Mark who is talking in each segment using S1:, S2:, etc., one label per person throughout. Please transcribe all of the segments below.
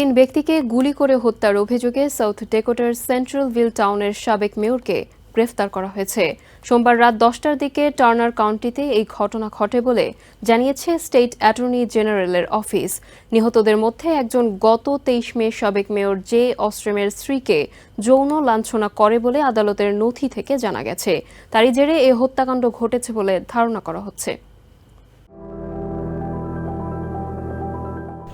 S1: তিন ব্যক্তিকে গুলি করে হত্যার অভিযোগে সাউথ ডেকোটার সেন্ট্রাল ভিল টাউনের সাবেক মেয়রকে গ্রেফতার করা হয়েছে। সোমবার রাত দশটার দিকে টার্নার কাউন্টিতে এই ঘটনা ঘটে বলে জানিয়েছে স্টেট অ্যাটর্নি জেনারেলের অফিস। নিহতদের মধ্যে একজন গত তেইশ মে সাবেক মেয়র জে অস্ট্রেমের স্ত্রীকে যৌন লাঞ্ছনা করে বলে আদালতের নথি থেকে জানা গেছে। তারই জেরে এ হত্যাকাণ্ড ঘটেছে বলে ধারণা করা হচ্ছে।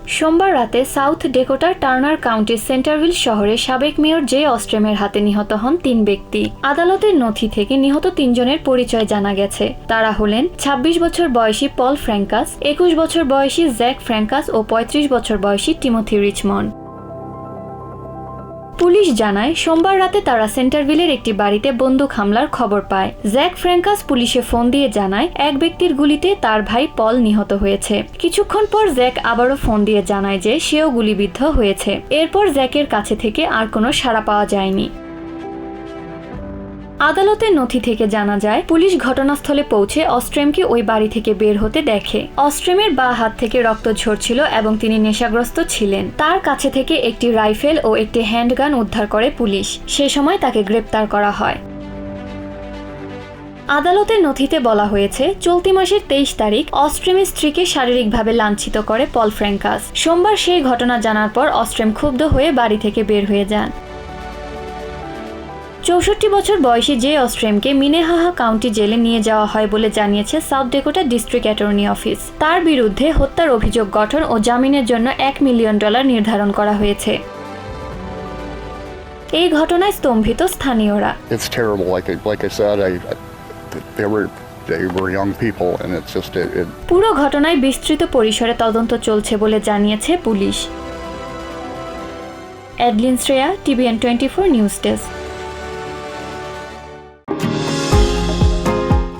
S2: সোমবার রাতে সাউথ ডেকোটার টার্নার কাউন্টির সেন্টারভিল শহরে সাবেক মেয়র জে অস্ট্রেমের হাতে নিহত হন তিন ব্যক্তি। আদালতের নথি থেকে নিহত তিনজনের পরিচয় জানা গেছে। তারা হলেন ২৬ বছর বয়সী পল ফ্র্যাঙ্কাস, একুশ বছর বয়সী জ্যাক ফ্র্যাঙ্কাস ও ৩৫ বছর বয়সী টিমোথি রিচমন্ড। পুলিশ জানায়, সোমবার রাতে তারা সেন্টারভিলের একটি বাড়িতে বন্দুক হামলার খবর পায়। জ্যাক ফ্র্যাঙ্কাস পুলিশে ফোন দিয়ে জানায়, এক ব্যক্তির গুলিতে তার ভাই পল নিহত হয়েছে। কিছুক্ষণ পর জ্যাক আবারও ফোন দিয়ে জানায় যে সেও গুলিবিদ্ধ হয়েছে। এরপর জ্যাকের কাছে থেকে আর কোনো সাড়া পাওয়া যায়নি। আদালতের নথি থেকে জানা যায়, পুলিশ ঘটনাস্থলে পৌঁছে অস্ট্রেমকে ওই বাড়ি থেকে বের হতে দেখে। অস্ট্রেমের বা হাত থেকে রক্ত ঝরছিল এবং তিনি নেশাগ্রস্ত ছিলেন। তার কাছে থেকে একটি রাইফেল ও একটি হ্যান্ডগান উদ্ধার করে পুলিশ। সে সময় তাকে গ্রেপ্তার করা হয়। আদালতের নথিতে বলা হয়েছে, চলতি মাসের তেইশ তারিখ অস্ট্রেমের স্ত্রীকে শারীরিকভাবে লাঞ্ছিত করে পল ফ্র্যাঙ্কাস। সোমবার সেই ঘটনা জানার পর অস্ট্রেম ক্ষুব্ধ হয়ে বাড়ি থেকে বের হয়ে যান। চৌষট্টি বছর বয়সী জে অস্ট্রেমকে মিনেহাহা কাউন্টি জেলে নিয়ে যাওয়া হয় বলে জানিয়েছে South Dakota district attorney office. তার বিরুদ্ধে হত্যার অভিযোগ গঠন ও জামিনের জন্য এক মিলিয়ন ডলার নির্ধারণ করা হয়েছে। এই ঘটনায় স্তম্ভিত স্থানীয়রা। পুরো ঘটনায় বিস্তৃত পরিসরে তদন্ত চলছে বলে জানিয়েছে police. Adeline Shreya TVN twenty four news desk.